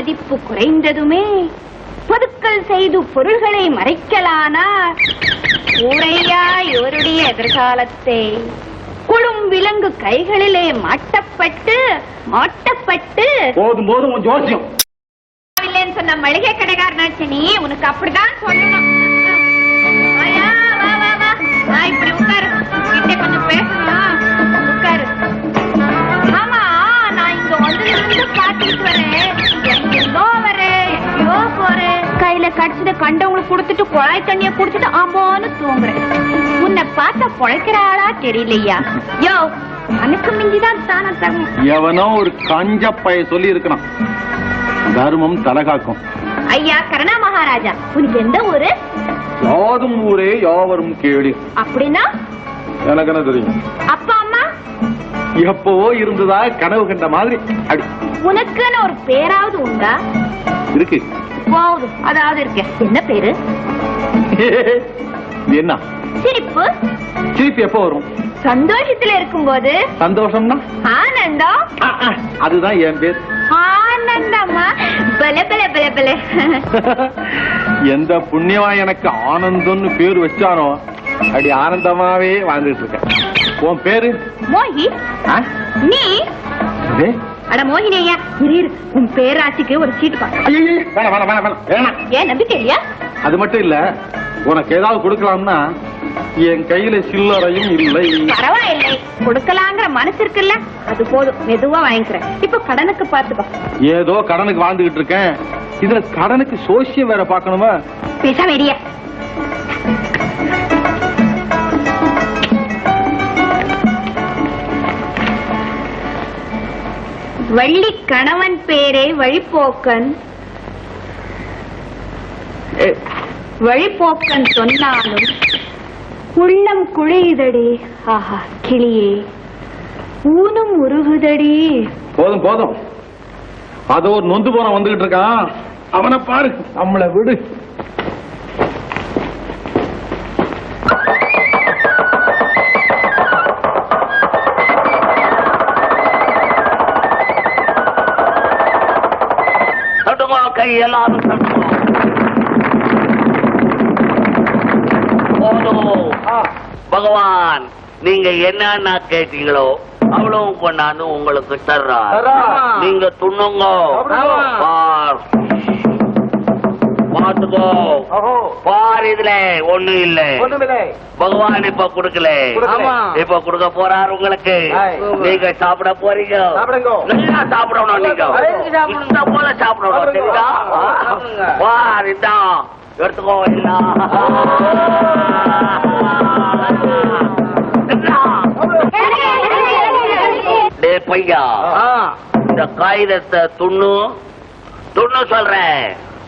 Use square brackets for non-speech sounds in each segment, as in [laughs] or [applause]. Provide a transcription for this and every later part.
மதிப்பு குறைந்ததுமே பொதுக்கள் செய்து பொருள்களை மறைக்கலானார். ஊரையா இவருடைய எதிர்காலத்தை. குழும் விலங்கு கைகளிலே மாட்டப்பட்டு மாட்டப்பட்டு. போதும் போதும் உன் ஜோசியம். இல்லைன்னு சொன்ன மளிகை கடைக்காரனாச்சு நீ உனக்கு அப்படிதான் சொல்லணும். இப்படி உட்காரு. கொஞ்சம் கடிச்சத கண்டவங்களுக்கு கொடுத்துட்டு குழாய் தண்ணிய குடிச்சிட்டு ஆமான்னு தூங்குறேன். உன்னை பார்த்தா பொழைக்கிற ஆளா தெரியலையா? யோ அனுக்கு மிஞ்சிதான் தான தரும் எவனோ ஒரு கஞ்ச பைய சொல்லி இருக்கிறான் தர்மம் தலகாக்கும். ஐயா கருணா மகாராஜா உனக்கு எந்த ஊரு? யாதும் ஊரே யாவரும் கேளு அப்படின்னா? எனக்கு என்ன தெரியும்? அப்பா அம்மா? எப்பவோ இருந்ததா கனவு கண்ட மாதிரி. அடி. உனக்குன்னு ஒரு பேராவது உண்டா? இருக்கு. போகுது அதாவது இருக்க. என்ன பேரு? என்ன? சிரிப்பு. சிரிப்பு எப்போ வரும்? சந்தோஷத்துல இருக்கும்போது. சந்தோஷம்னா? ஆனந்தம் அதுதான் என் பேர். ஆனந்தமா பல பல பல பல. எந்த புண்ணியவா எனக்கு ஆனந்தம்னு பேர் வச்சானோ அடி ஆனந்தமாவே வாழ்ந்துட்டு இருக்கேன். உன் பேரு? ஆ? நீ? அட மோகினி ஐயா இரு. உன் பேராட்சிக்கு ஒரு வேணாம் ஏன் நம்பிக்கை இல்லையா? அது மட்டும் இல்ல உனக்கு ஏதாவது கொடுக்கலாம்னா என் கையில சில்லறையும் இல்லை. பரவாயில்லை கொடுக்கலாங்கிற மனசு இருக்குல்ல அது போதும். மெதுவா வாங்கிக்கிறேன். இப்ப கடனுக்கு பாத்துக்கோ. ஏதோ கடனுக்கு வாழ்ந்துகிட்டு இருக்கேன். இதுல கடனுக்கு சோசியம் வேற பார்க்கணுமா? பேச வள்ளி கணவன் பேரே வழிபோக்கன். அஹ், சொன்னாலும் உள்ளம் குழையுதடி ஆஹா கிளியே. ஊனும் உருகுதடி. போதும் போதும். அதோ ஒரு நொந்து போன வந்துகிட்டு இருக்கான். அவனை பாரு நம்மளை விடு. கை போதும். பகவான் நீங்க என்னன்னா கேட்டீங்களோ அவ்வளவு கொண்டாந்து உங்களுக்கு தர்றா நீங்க துண்ணுங்க. பாத்துக்கோ பார் இதுல ஒண்ணு இல்ல. பகவான் இப்ப குடுக்கல. ஆமா. இப்ப குடுக்க போறார் உங்களுக்கு. நீங்க சாப்பிட போறீங்க. நல்லா சாப்பிடணும் நீங்க. போல சாப்பிடணும். பார் இதான் எடுத்துக்கோ டே பையா. இந்த காகிதத்தை துண்ணு. துண்ணு சொல்றேன்.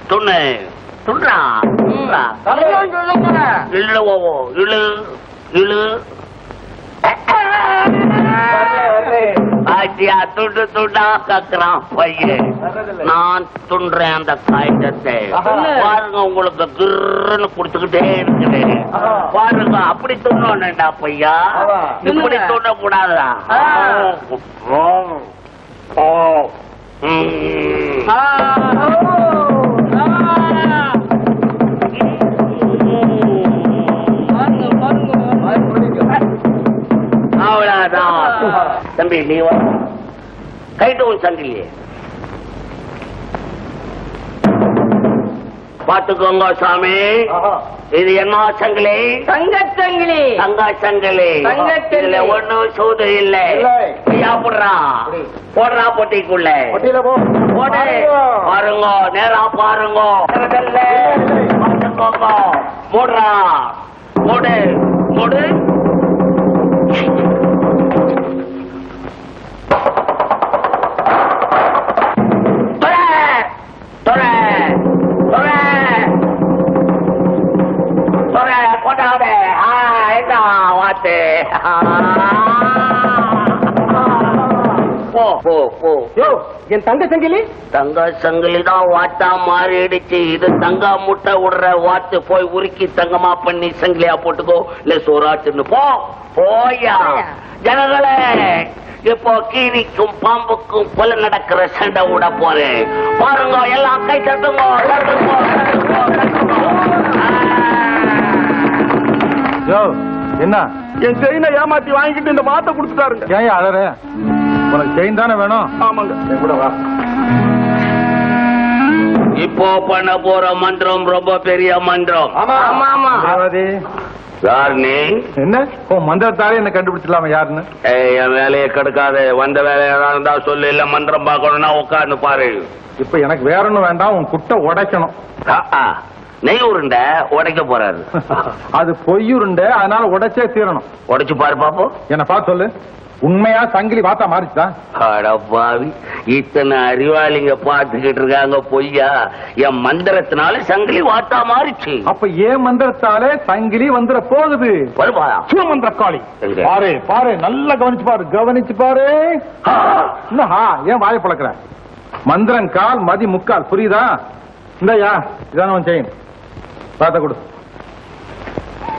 துண்ணு. துன்றா துன்றா இழு ஓவோ இழு இழு. ஆச்சியா துண்டு துண்டா கக்குறான் பையன். நான் துன்றேன் அந்த காகிதத்தை. பாருங்க உங்களுக்கு கிருன்னு குடுத்துக்கிட்டே இருக்குது. பாருங்க அப்படி துண்ணோண்டா பையா? இப்படி துண்ண கூடாதா ஓ அவ்வளவுதான். [laughs] தம்பி நீ கைட்டு உன் சங்கிலியே. பாத்துக்கோங்க சாமி. இது என்ன சங்கிலி? தங்கச்சங்கிலி தங்க சங்கிலி. தங்கச் சங்கிலி. இதுல ஒண்ணும் சூது இல்ல. போடுறா. போடுறா பொட்டிக்குள்ள. போடு. பாருங்க. நேரா பாருங்க. பாத்துக்கோங்க. மூடுறா. மூடு. மூடு. வாத்து போ போ போ. என் தங்க சங்கிலி? தங்க சங்கிலி தான் வாட்டா மாறிடுச்சு. இது தங்க முட்டை விடுற வாத்து. போய் உருக்கி தங்கமா பண்ணி சங்கிலியா போட்டுக்கோ. இல்ல சோறாச்சுன்னு போ. போயா. ஜனங்களே இப்போ கீரிக்கும் பாம்புக்கும் கொலை நடக்கிற சண்டை விட போறேன். பாருங்க எல்லாம் கை தட்டுங்க என்ன? என் செயினை ஏமாத்தி வாங்கிட்டு இந்த மாத்த கொடுத்துட்டாருங்க ஏன் அழற உனக்கு செயின் தானே வேணும்? ஆமாங்க. என் கூட வா. இப்போ பண்ண போற மந்திரம் ரொம்ப பெரிய மந்திரம். ஆமா. ஆமா தேவாதி யார் நீ? என்ன? ஓ மந்திரத்தாலே என்ன கண்டுபிடிச்சிடலாமா யாருன்னு? என் வேலையை கெடுக்காத. வந்த வேலையா இருந்தா சொல்லு. இல்ல மந்திரம் பார்க்கணும்னா உட்கார்ந்து பாரு. இப்ப எனக்கு வேற ஒண்ணும் வேண்டாம். உன் குட்டை உடைக்கணும். நெய் உருண்ட உடைக்க போறாரு. [laughs] அது பொய்யுருண்ட அதனால உடைச்சே தீரணும். உடைச்சு பாரு பாப்போம். என்ன பார்த்து சொல்லு. உண்மையா சங்கிலி வாத்தா மாறிச்சுதா? அடப்பாவி இத்தனை அறிவாளிங்க பார்த்துக்கிட்டு இருக்காங்க பொய்யா? என் மந்திரத்தினால சங்கிலி வாத்தா மாறிச்சு. அப்ப ஏன் மந்திரத்தாலே சங்கிலி வந்துட போகுது? சிவமந்திர காளி? பாரு பாரு நல்லா கவனிச்சு பாரு கவனிச்சு பாரு. ஏன் வாய பழக்கிற மந்திரம் கால் மதி முக்கால் புரியுதா? இந்தாயா இதான உன் செயின் பார்த்த கொடு.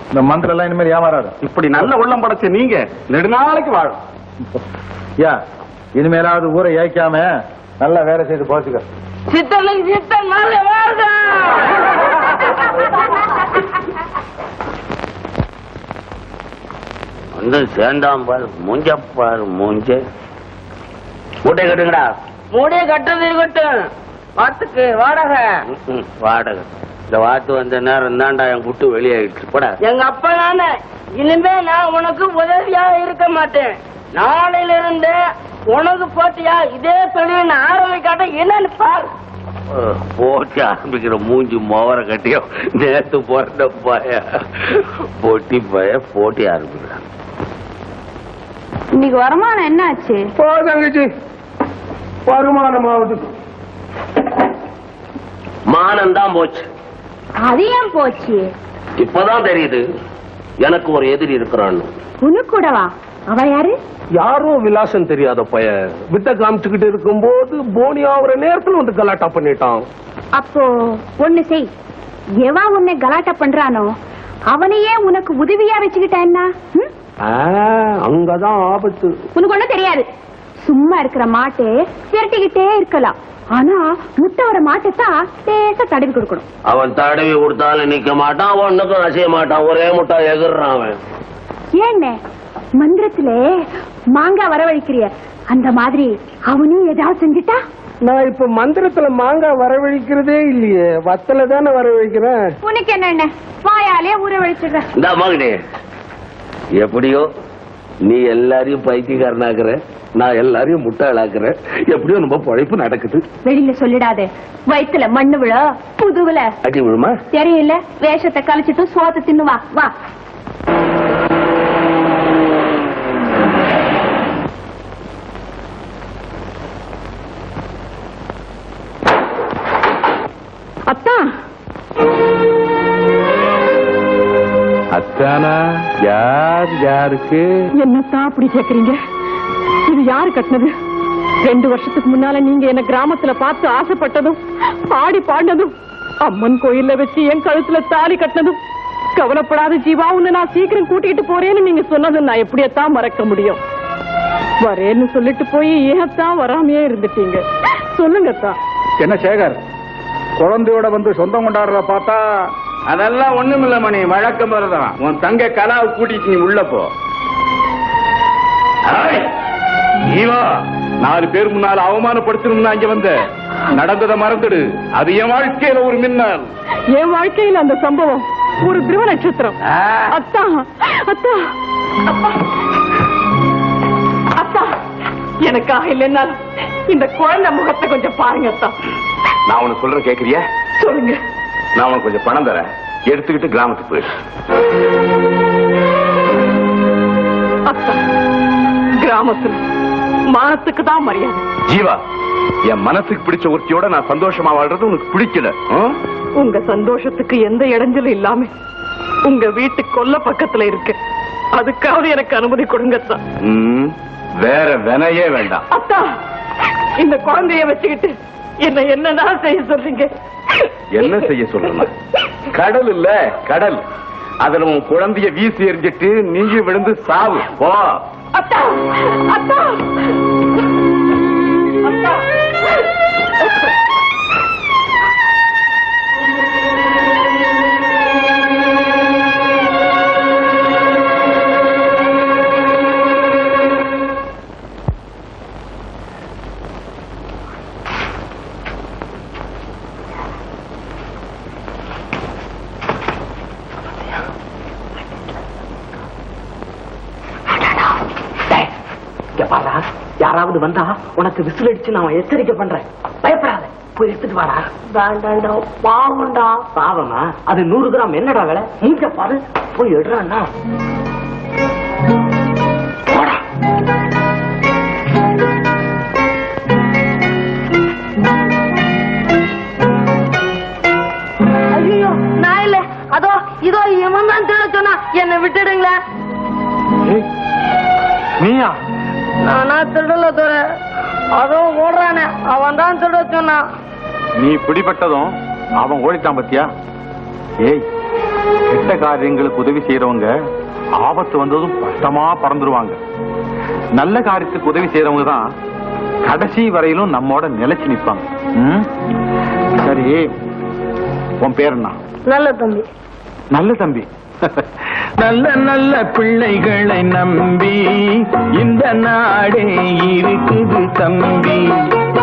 இந்த மந்திரம் எல்லாம் இனிமேல் ஏமாறாரு இப்படி நல்ல உள்ளம் படைச்ச நீங்க நெடுநாளைக்கு வாழும். யா இனிமேலாவது ஊரை ஏய்க்காம நல்லா வேலை செய்து போச்சுக்க. சித்தனுக்கு சித்தன் மேல வாழ்க! வந்து சேர்ந்தாம் பாரு மூஞ்ச பாரு மூஞ்ச. மூட்டை கட்டுங்கடா. மூடிய கட்டுறது இருக்கட்டும். வாத்துக்கு வாடகை. வாடகை. இந்த வாத்து வந்த நேரம் தான்டா என் குட்டு வெளியாயிடுச்சு போடா. எங்க அப்பா நானே இனிமே நான் உனக்கு உதவியா இருக்க மாட்டேன். நாளையில இருந்து உனக்கு போட்டியா இதே தொழில் நான் ஆரம்பிக்காட்ட என்னன்னு பாரு. போட்டி ஆரம்பிக்கிற மூஞ்சி மோவர கட்டியோ நேத்து பிறந்த பய போட்டி பய போட்டி ஆரம்பிக்கிறான். இன்னைக்கு வருமானம் என்ன ஆச்சு போ தங்கச்சி. வருமானமாவது மானம் தான் போச்சு. அது ஏன் போச்சு? இப்பதான் தெரியுது. எனக்கு ஒரு எதிரி இருக்கிறான்னு உனக்கு கூடவா அவ யாரு? யாரோ விலாசம் தெரியாத பைய வித்த காமிச்சுக்கிட்டு இருக்கும்போது போனி ஆகுற நேரத்துல வந்து கலாட்டா பண்ணிட்டான். அப்போ ஒண்ணு செய். எவன் உன்னை கலாட்டா பண்றானோ அவனையே உனக்கு உதவியா வச்சுக்கிட்டா அங்கதான் ஆபத்து. உனக்கு ஒண்ணும் தெரியாது. சும்மா இருக்கிற மாட்டே திரட்டிக்கிட்டே இருக்கலாம். ஆனா முட்டை வர மாட்டைத்தான் லேசா தடவி கொடுக்கணும். அவன் தடவி கொடுத்தாலும் நிக்க மாட்டான் ஒண்ணுக்கும் அசைய மாட்டான். ஒரே முட்டா எகுறான் அவன். ஏண்ணே மந்திரத்திலே மாங்காய் வரவழைக்கிறிய. அந்த மாதிரி அவனும் ஏதாவது செஞ்சுட்டா? நான் இப்ப மந்திரத்துல மாங்காய் வரவழிக்கிறதே இல்லையே. வத்தல தானே வரவழிக்கிறேன். உனக்கு என்ன என்ன வாயாலே ஊற வழிச்சிடுற இந்த மகனே எப்படியோ நீ எல்லாரையும் பைத்தியக்காரனாக்குற. நான் எல்லாரையும் முட்டாளாக்குறேன். எப்படியோ நம்ம பழைப்பு நடக்குது. வெளியில சொல்லிடாதே. வயித்துல மண்ணு விழ புதுவுல அடி விழுமா? தெரியல. வேஷத்தை கழிச்சிட்டு சோத்த தின்னு வா. வா அத்தா. அத்தானா யார் யாருக்கு? என்னத்தான் அப்படி கேக்குறீங்க? இது யாரு கட்டினது? ரெண்டு வருஷத்துக்கு முன்னால நீங்க என்ன கிராமத்துல பார்த்து ஆசைப்பட்டதும் பாடி பாடினதும் அம்மன் கோயில்ல வச்சு என் கழுத்துல தாலி கட்டினதும் கவலைப்படாத ஜீவா உன்னை நான் சீக்கிரம் கூட்டிட்டு போறேன்னு நீங்க சொன்னது நான் எப்படியத்தான் மறக்க முடியும்? வரேன்னு சொல்லிட்டு போய் ஏத்தான் வராமையே இருந்துட்டீங்க. சொல்லுங்கத்தான் என்ன சேகர் குழந்தையோட வந்து சொந்தம் கொண்டாடுறத பார்த்தா அதெல்லாம் ஒண்ணுமில்ல மணி வழக்கம் தான் உன் தங்க கலாவை கூட்டிட்டு நீ உள்ள போ. நீவா நாலு பேர் முன்னால அவமானப்படுத்தணும்னு அங்க வந்த. நடந்ததை மறந்துடு. அது என் வாழ்க்கையில ஒரு மின்னல். என் வாழ்க்கையில அந்த சம்பவம் ஒரு திருவ நட்சத்திரம். அத்தா அத்தா அத்தா எனக்காக இல்லைன்னாலும் இந்த குழந்தை முகத்தை கொஞ்சம் பாருங்க அத்தா. நான் உனக்கு சொல்ற கேக்குறியா? சொல்லுங்க. நான் உனக்கு கொஞ்சம் பணம் தரேன். எடுத்துக்கிட்டு கிராமத்துக்கு போயிடு. அத்தா கிராமத்துல மானத்துக்கு தான் மரியாதை. ஜீவா என் மனசுக்கு பிடிச்ச ஒருத்தியோட நான் சந்தோஷமா வாழ்றது உனக்கு பிடிக்கல? உங்க சந்தோஷத்துக்கு எந்த இடைஞ்சலும் இல்லாம உங்க வீட்டு கொல்ல பக்கத்துல இருக்கு. அதுக்காவது எனக்கு அனுமதி கொடுங்க வேற வினையே வேண்டாம். அத்தா இந்த குழந்தைய வச்சுக்கிட்டு என்ன என்னதான் செய்ய சொல்றீங்க? என்ன செய்ய சொல்றேன் கடல் இல்ல கடல். அதுல உன் குழந்தைய வீசி எறிஞ்சிட்டு நீயும் விழுந்து சாவு. போ. அத்தா அத்தா. அத்தா. வந்தா உனக்கு விசில் அடிச்சு நான் எச்சரிக்கை பண்றேன். பயப்படாத. போய் எடுத்துட்டு வாடா. வேண்டாண்டா பாவம்டா. பாவமா? அது நூறு கிராம் என்னடா விலை? மூஞ்ச பாரு. போய் எடுறான்னா? நீ பிடிபட்டதும் அவன் ஓடிட்டான் பத்தியா? ஏய் கெட்ட காரியங்களுக்கு உதவி செய்யறவங்க ஆபத்து வந்ததும் கஷ்டமா பறந்துருவாங்க. நல்ல காரியத்துக்கு உதவி செய்யறவங்க தான் கடைசி வரையிலும் நம்மோட நிலைச்சு நிப்பாங்க. ம்? சரி உன் பேர் என்ன? நல்ல தம்பி. நல்ல தம்பி. [laughs] நல்ல நல்ல பிள்ளைகளை நம்பி இந்த நாடே இருக்குது தம்பி.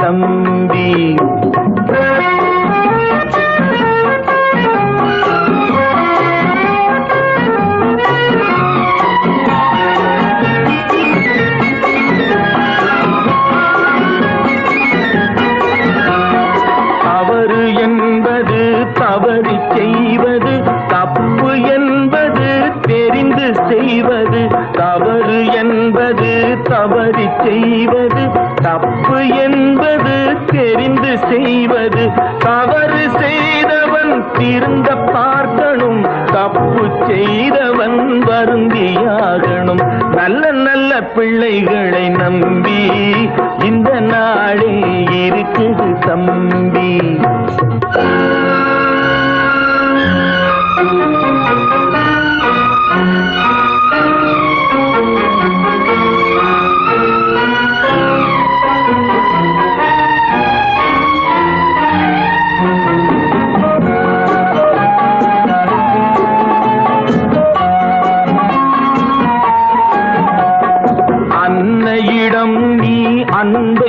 தம்பி செய்தவன் வருந்தியாகணும். நல்ல நல்ல பிள்ளைகளை நம்பி இந்த நாளே இருக்குது தம்பி.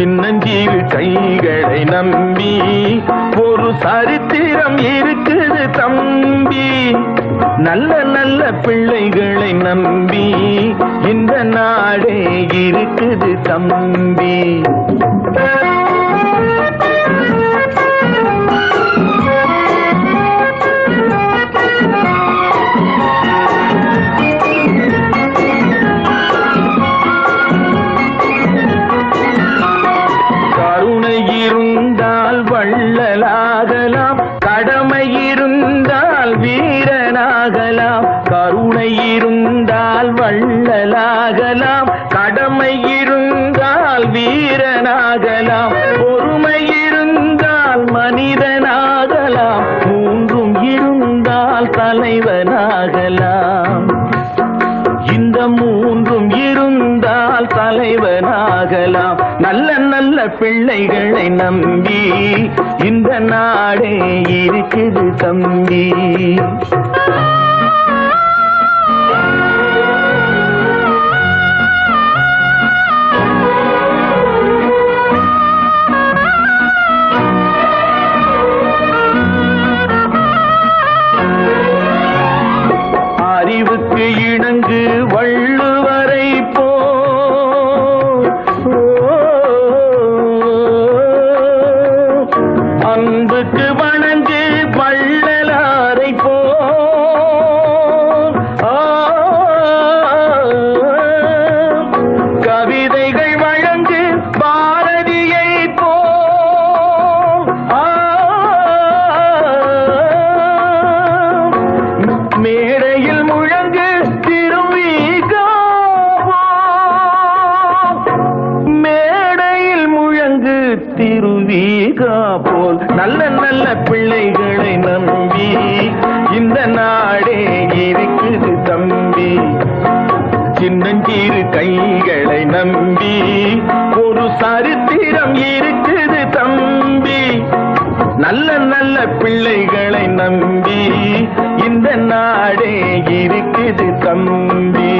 சின்னஞ்சிறு கைகளை நம்பி ஒரு சரித்திரம் இருக்குது தம்பி. நல்ல நல்ல பிள்ளைகளை நம்பி இந்த நாடே இருக்குது தம்பி. வள்ளலாகலாம் கடமை இருந்தால் வீரனாகலாம். பொறுமை இருந்தால் மனிதனாகலாம். மூன்றும் இருந்தால் தலைவனாகலாம். இந்த மூன்றும் இருந்தால் தலைவனாகலாம். நல்ல நல்ல பிள்ளைகளை நம்பி இந்த நாடே இருக்குது தம்பி. நல்ல நல்ல பிள்ளைகளை நம்பி இந்த நாடே இருக்குது தம்பி.